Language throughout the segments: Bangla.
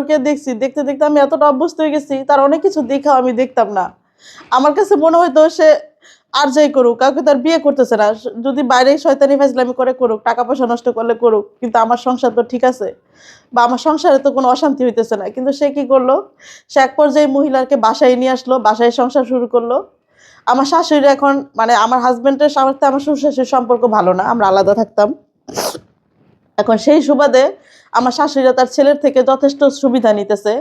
ওকে দেখছি, দেখতে দেখতে আমি এতটা অভ্যস্ত হয়ে গেছি, তার অনেক কিছু দেখা আমি দেখতাম না। আমার কাছে মনে হয়তো সে আর যাই করুক, কাউকে তার বিয়ে করতেছে না। যদি বাইরে শয়তানি ফাজলামি করে করুক, টাকা পয়সা নষ্ট করলে করুক, কিন্তু আমার সংসার তো ঠিক আছে। বা আমার সংসারে তো কোনো অশান্তি হইতেছে না। কিন্তু সে কি করল? সে এক পর্যায়ে মহিলাকে বাসায় নিয়ে আসলো, বাসায় সংসার শুরু করল। আমার শাশুড়ি এখন মানে আমার হাজবেন্ডের সাথে আমার শ্বশুর শাশুড়ির সম্পর্ক ভালো না, আমরা আলাদা থাকতাম। এখন সেই সুবাদে আমার শাশুড়িরা তার ছেলের থেকে যথেষ্ট সুবিধা নিতেছে।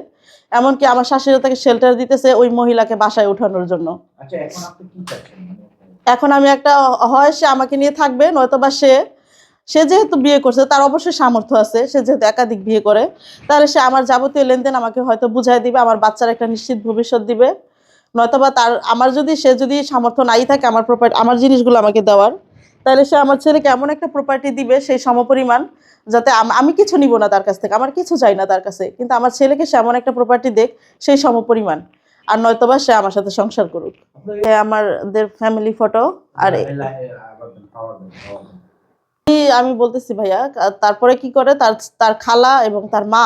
এমনকি আমার শাশুড়িরা তাকে শেল্টার দিতেছে ওই মহিলাকে বাসায় ওঠানোর জন্য। আচ্ছা এখন আমি একটা হয় সে আমাকে নিয়ে থাকবে নয়তো বা সে সে যেহেতু বিয়ে করছে তার অবশ্যই সামর্থ্য আছে সে যেহেতু একাধিক বিয়ে করে তাহলে সে আমার যাবতীয় লেনদেন আমাকে হয়তো বুঝাই দিবে আমার বাচ্চার একটা নিশ্চিত ভবিষ্যৎ দিবে। নয়তোবা তার আমার যদি সে যদি সামর্থ্য নাই থাকে আমার প্রপার্টি আমার জিনিসগুলো আমাকে দেওয়ার তাহলে সে আমার ছেলেকে এমন একটা প্রপার্টি দিবে সেই সমপরিমাণ যাতে আমি কিছু নিব না তার কাছ থেকে, আমার কিছু চাই না তার কাছে, কিন্তু আমার ছেলেকে সে এমন একটা প্রপার্টি দেখ সেই সমপরিমাণ, আর নয়তোবা সে আমার সাথে সংসার করুক। আমাদের ফ্যামিলি ফটো আর আমি বলতেছি ভাইয়া, তারপরে কি করে? তার তার খালা এবং তার মা,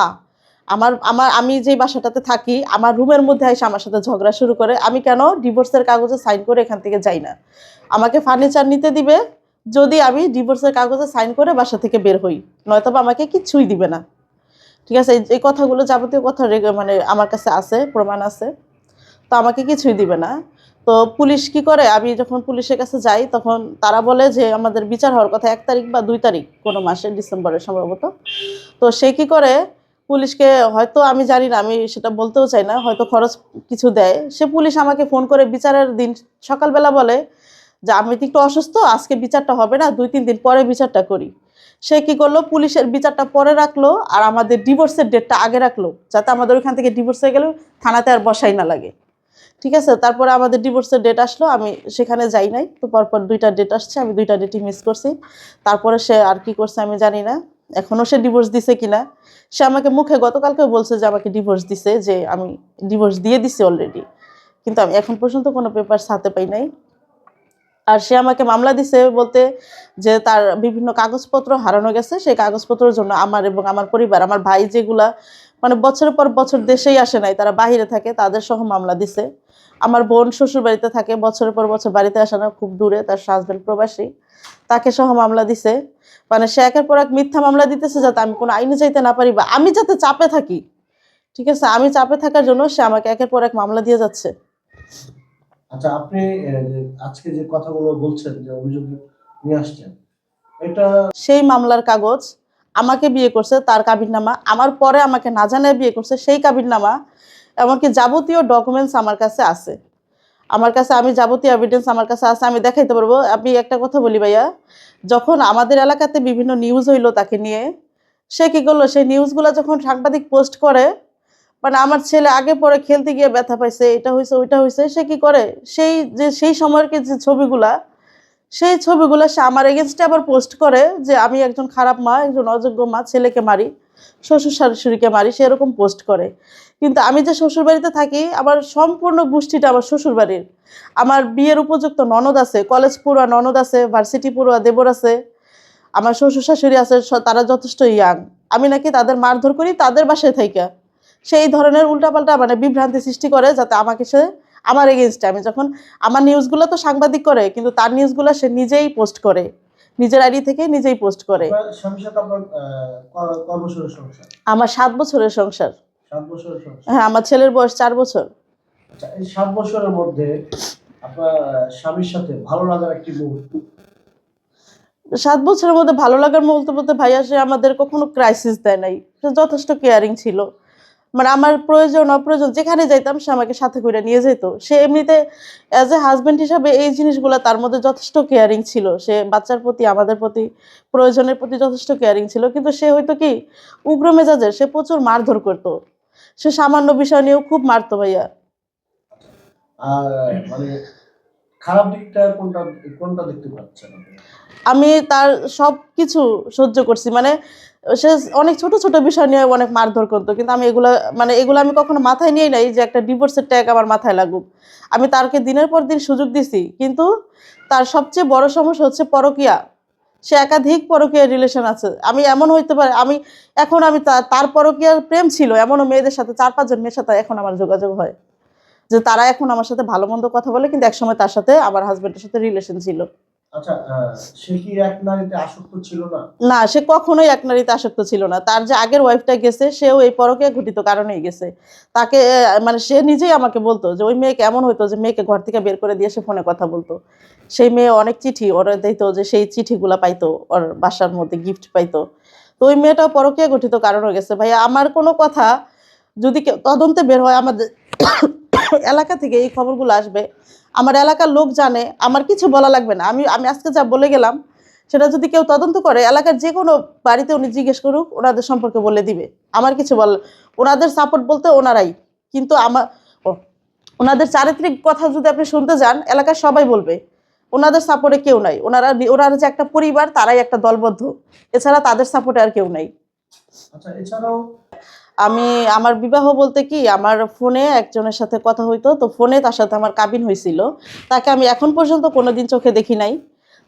আমার আমার, আমি যেই বাসাটাতে থাকি, আমার রুমের মধ্যে এসে আমার সাথে ঝগড়া শুরু করে। আমি কেন? ডিভোর্সের কাগজে সাইন করে এখান থেকে যাই না। আমাকে ফার্নিচার নিতে দিবে যদি আমি ডিভোর্সের কাগজে সাইন করে বাসা থেকে বের হই নয়তো আমাকে কিচ্ছুই দিবে না। ঠিক আছে? এই- কথাগুলো যাবতীয় কথা মানে আমার কাছে আছে, প্রমাণ আছে। তো আমাকে কিছুই দিবে না। তো পুলিশ কি করে? আমি যখন পুলিশের কাছে যাই, তখন তারা বলে যে আমাদের বিচার হওয়ার কথা এক তারিখ বা দুই তারিখ, কোনো মাসে ডিসেম্বরে সম্ভবত। তো সে কি করে? পুলিশকে হয়তো আমি জানি না, আমি সেটা বলতেও চাই না, হয়তো খরচ কিছু দেয়। সে পুলিশ আমাকে ফোন করে বিচারের দিন সকালবেলা বলে যে আমি তো একটু অসুস্থ, আজকে বিচারটা হবে না, দুই, তিন দিন পরে বিচারটা করি। সে কি করল? পুলিশের বিচারটা পরে রাখল আর আমাদের ডিভোর্সের ডেটটা আগে রাখল, যাতে আমাদের ওইখান থেকে ডিভোর্স হয়ে গেলেও থানাতে আর বসাই না লাগে। ঠিক আছে? তারপরে আমাদের ডিভোর্সের ডেট আসলো, আমি সেখানে যাই নাই। তো পরপর দুইটা ডেট আসছে, আমি দুইটা ডেটই মিস করছি। তারপরে সে আর কি করছে আমি জানি না এখনও সে ডিভোর্স দিছে কিনা। সে আমাকে মুখে গতকালকেও বলছে যে আমাকে ডিভোর্স দিছে, যে আমি ডিভোর্স দিয়ে দিছি অলরেডি কিন্তু আমি এখন পর্যন্ত কোনো পেপার হাতে পাই নাই। আর সে আমাকে মামলা দিছে বলতে যে তার বিভিন্ন কাগজপত্র হারানো গেছে, সেই কাগজপত্রের জন্য আমার এবং আমার পরিবার, আমার ভাই যেগুলা মানে বছরের পর বছর দেশেই আসে নাই, তারা বাইরে থাকে, তাদের সহ মামলা দিছে। আমার বোন শ্বশুর বাড়িতে থাকে, বছরের পর বছর বাড়িতে আসে না, খুব দূরে, তার হাজবেন্ড প্রবাসী, তাকে সহ মামলা দিছে। মানে সে একের পর এক মিথ্যা মামলা দিতেছে যাতে আমি কোনো আইনে যাইতে না পারি বা আমি যাতে চাপে থাকি। ঠিক আছে, আমি চাপে থাকার জন্য সে আমাকে একের পর এক মামলা দিয়ে যাচ্ছে। আচ্ছা আপনি আজকে যে কথাগুলো বলছেন, যে অভিযোগ নিয়ে আসছেন, এটা সেই মামলার কাগজ আমাকে বিয়ে করছে, তার কাবিননামা। আমার পরে আমাকে না জানায় বিয়ে করছে সেই কাবিননামা, এমনকি যাবতীয় ডকুমেন্টস আমার কাছে আছে। আমার কাছে, আমি যাবতীয় এভিডেন্স আমার কাছে আছে, আমি দেখাইতে পারব। আমি একটা কথা বলি ভাইয়া, যখন আমাদের এলাকাতে বিভিন্ন নিউজ হইল তাকে নিয়ে, সে কী করল? সেই নিউজগুলো যখন সাংবাদিক পোস্ট করে মানে আমার ছেলে আগে পরে খেলতে গিয়ে ব্যথা পাইছে, এটা হয়েছে ওইটা হয়েছে সে কি করে? সেই যে, সেই সময়ের যে ছবিগুলা, সেই ছবিগুলো সে আমার এগেনস্টে আবার পোস্ট করে যে, আমি একজন খারাপ মা, একজন অযোগ্য মা, ছেলেকে মারি, শ্বশুর শাশুড়িকে মারি সেরকম পোস্ট করে। কিন্তু আমি যে শ্বশুর বাড়িতে থাকি, আমার সম্পূর্ণ গোষ্ঠীটা আমার শ্বশুর বাড়ির আমার বিয়ের উপযুক্ত ননদ আছে, কলেজ পড়ুয়া ননদ আছে, ভার্সিটি পড়ুয়া দেবর আছে, আমার শ্বশুর শাশুড়ি আছে তারা যথেষ্ট ইয়াং। আমি নাকি তাদের মারধর করি, তাদের বাসায় থাইকা। সেই ধরনের উল্টাপাল্টা মানে বিভ্রান্তি সৃষ্টি করে যাতে আমাকে সে আমার এগেনস্টে আমি যখন আমার নিউজগুলো তো সাংবাদিক করে কিন্তু তার নিউজগুলো সে নিজেই পোস্ট করে। নিজের আইডি থেকে নিজেই পোস্ট করে। আমার সাত বছরের সংসার। হ্যাঁ আমার ছেলের বয়স চার বছর। আচ্ছা সাত বছরের মধ্যে আপনার স্বামীর সাথে ভালো লাগার একটি মুহূর্ত? সাত বছরের মধ্যে ভালো লাগার বলতে ভাইয়া সে আমাদের কখনো ক্রাইসিস দেয় নাই। সে যথেষ্ট কেয়ারিং ছিল। মানে আমার প্রয়োজন অপ্রয়োজন যেখানে যাইতাম সে আমাকে সাথে করে নিয়ে যেত সে এমনিতে অ্যাজ এ হাজব্যান্ড হিসাবে এই জিনিসগুলো তার মধ্যে যথেষ্ট কেয়ারিং ছিল। সে বাচ্চার প্রতি আমাদের প্রতি প্রয়োজনের প্রতি যথেষ্ট কেয়ারিং ছিল। কিন্তু সে হয়তো কি উগ্র মেজাজের সে প্রচুর মারধর করতো। সে সামান্য বিষয় নিয়েও খুব মারতো ভাইয়া। আর মানে খারাপ দিকটা কোনটা কোনটা দেখতে পাচ্ছেন আমি তার সব কিছু সহ্য করছি। মানে সে অনেক ছোট ছোট বিষয় নিয়ে অনেক মারধর করতো, কিন্তু আমি এগুলো মানে এগুলো আমি কখনো মাথায় নিয়ে নাই যে একটা ডিভোর্সের ট্যাগ আমার মাথায় লাগুক। আমি তারকে দিনের পর দিন সুযোগ দিছি, কিন্তু তার সবচেয়ে বড় সমস্যা হচ্ছে পরকিয়া। সে একাধিক পরকীয় রিলেশন আছে। আমি এমন হইতে পারে, আমি, এখন আমি তার পরকীয়ার প্রেম ছিল, এমনও মেয়েদের সাথে চার পাঁচজন মেয়ের সাথে এখন আমার যোগাযোগ হয়। যে তারা এখন আমার সাথে ভালো মন্দ কথা বলে, কিন্তু একসময় তার সাথে আমার হাজবেন্ডের সাথে রিলেশন ছিল। আচ্ছা না? সে কখনোই এক নারীতে আসক্ত ছিল না। তার যে আগের ওয়াইফটা গেছে, সেও এই পরকীয়া ঘটিত কারণেই গেছে। তাকে মানে সে নিজেই আমাকে বলতো যে, ওই মেয়েকে এমন হতো যে, মেয়েকে ঘর থেকে বের করে দিয়ে সে ফোনে কথা বলতো। সেই মেয়ে অনেক চিঠি ওরা দিত যে, সেই চিঠিগুলা পাইতো, ওর বাসার মধ্যে গিফট পাইতো। তো ওই মেয়েটা পরকীয়া গঠিত কারণও গেছে। ভাইয়া, আমার কোনো কথা যদি তদন্তে বের হয়, আমাদের এলাকা থেকে এই খবরগুলো আসবে। আমার এলাকার লোক জানে, আমার কিছু বলা লাগবে না। আমি আমি আজকে যা বলে গেলাম, সেটা যদি কেউ তদন্ত করে, এলাকার যে কোনো বাড়িতে উনি জিজ্ঞেস করুক, ওনাদের সম্পর্কে বলে দিবে। আমার কিছু বল, ওনাদের সাপোর্ট বলতে ওনারাই। কিন্তু আমার ওনাদের চারিত্রিক কথা যদি আপনি শুনতে যান, এলাকার সবাই বলবে। ওনাদের সাপোর্টে কেউ নাই। ওনারা ওনারা যে একটা পরিবার, তারাই একটা দলবদ্ধ। এছাড়া তাদের সাপোর্টে আর কেউ নাই। আচ্ছা এছাড়াও আমি, আমার বিবাহ বলতে কি, আমার ফোনে একজনের সাথে কথা হইতো, তো ফোনে তার সাথে আমার কাবিন হয়েছিল তাকে আমি এখন পর্যন্ত কোনোদিন চোখে দেখি নাই।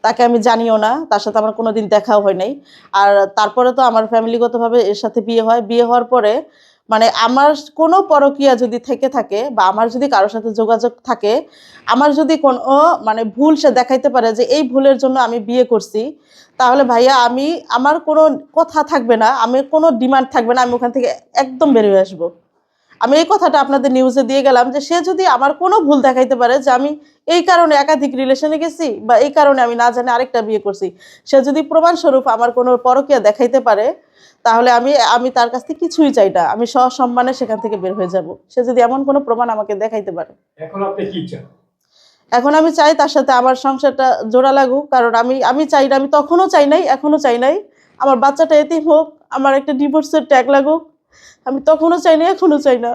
তাকে আমি জানিও না, তার সাথে আমার কোনো দিন দেখাও হয় নাই। আর তারপরে তো আমার ফ্যামিলিগতভাবে এর সাথে বিয়ে হয়। বিয়ে হওয়ার পরে মানে আমার কোনো পরকীয়া যদি থেকে থাকে বা আমার যদি কারোর সাথে যোগাযোগ থাকে, আমার যদি কোনো মানে ভুল সে দেখাইতে পারে যে এই ভুলের জন্য আমি বিয়ে করছি, তাহলে ভাইয়া আমি, আমার কোনো কথা থাকবে না, আমি কোনো ডিমান্ড থাকবে না, আমি ওখান থেকে একদম বেরিয়ে আসব। আমি এই কথাটা আপনাদের নিউজে দিয়ে গেলাম যে সে যদি আমার কোনো ভুল দেখাইতে পারে যে আমি এই কারণে একাধিক রিলেশনে গেছি বা এই কারণে আমি না জানি আরেকটা বিয়ে করছি, সে যদি প্রমাণস্বরূপ আমার কোনো পরকীয়া দেখাইতে পারে তাহলে আমি আমি তার কাছ থেকে কিছুই চাই না। আমি সসম্মানে সেখান থেকে বের হয়ে যাব। সে যদি এমন কোনো প্রমাণ আমাকে দেখাইতে পারে। এখন আপনি কি চান? এখন আমি চাই তার সাথে আমার সংসারটা জোড়া লাগুক। কারণ আমি আমি চাই না আমি তখনও চাই নাই এখনও চাই নাই। আমার বাচ্চাটা এতিম হোক আমার একটা ডিভোর্সের ট্যাগ লাগুক। আমি তখনও চাই না এখনও চাই না।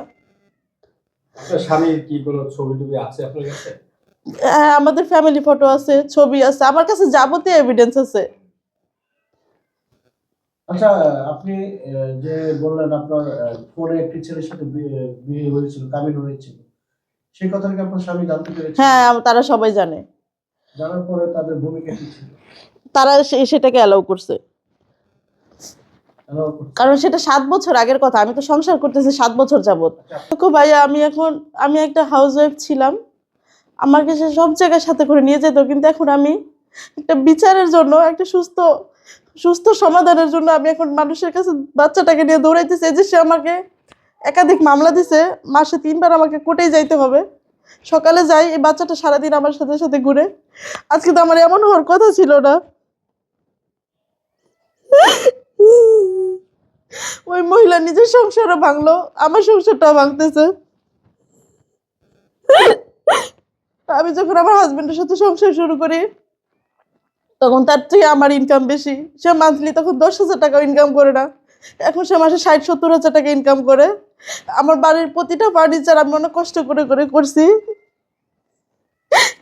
স্বামীর কি কোনো ছবি টবি আছে আপনার কাছে? হ্যাঁ আমাদের ফ্যামিলি ফটো আছে ছবি আছে। আমার কাছে যাবতীয় এভিডেন্স আছে। আচ্ছা আপনি যে বললেন আপনার ফোনে একটি ছেলের সাথে বিয়ে হয়েছিল কাবিন হয়েছিল সেই কথাটা কি আপনার স্বামী জানতে পেরেছে? হ্যাঁ তারা সবাই জানে। জানার পরে তাদের ভূমিকা কি ছিল? তারা সেটাকে অ্যালাউ করছে। কারণ সেটা সাত বছর আগের কথা আমি তো সংসার করতেছি সাত বছর যাবৎ। আচ্ছা, ভাইয়া আমি এখন আমি একটা হাউস ওয়াইফ ছিলাম। আমাকে সে সব জায়গায় সাথে করে নিয়ে যেত কিন্তু এখন আমি একটা বিচারের জন্য একটা সুস্থ সুস্থ সমাধানের জন্য আমি এখন মানুষের কাছে বাচ্চাটাকে নিয়ে দৌড়াইতেছি। যে সে আমাকে একাধিক মামলা দিছে, মাসে তিনবার আমাকে কোর্টেই যাইতে হবে। সকালে যাই, এই বাচ্চাটা সারাদিন আমার সাথে সাথে ঘুরে। আজকে তো আমার এমন হওয়ার কথা ছিল না। ওই মহিলা নিজের সংসারও ভাঙলো, আমার সংসারটাও ভাঙতেছে। আমি যখন আমার হাজবেন্ডের সাথে সংসার শুরু করি তখন তার থেকে আমার ইনকাম বেশি। সে মান্থলি তখন দশ হাজার টাকা ইনকাম করে না। এখন সে মাসে ষাট, সত্তর হাজার টাকা ইনকাম করে। আমার বাড়ির প্রতিটা ফার্নিচার আমি অনেক কষ্ট করে করে করছি।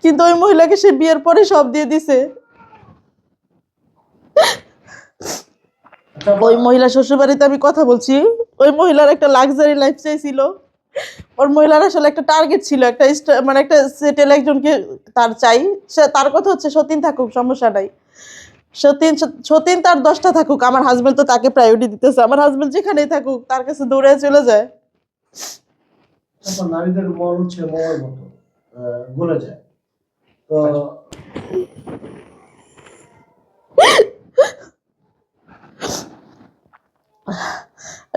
কিন্তু ওই মহিলাকে সে বিয়ের পরে সব দিয়ে দিছে। ওই মহিলা শ্বশুরবাড়িতে আমি কথা বলছি। ওই মহিলার একটা লাক্সারি লাইফ চাইছিল। ওর মহিলার আসলে একটা টার্গেট ছিল একটা মানে একটা সেটেল একজনকে তার চাই। সে তার কথা হচ্ছে সতীন থাকুক সমস্যা নাই। সতীন সতীন তার দশটা থাকুক আমার হাজবেন্ড তো তাকে প্রায়োরিটি দিতেছে। আমার হাজবেন্ড যেখানেই থাকুক তার কাছে দৌড়ে চলে যায়। নারীদের মন হচ্ছে মোমের মতো গলে যায়। তো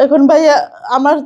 এখন ভাইয়া আমার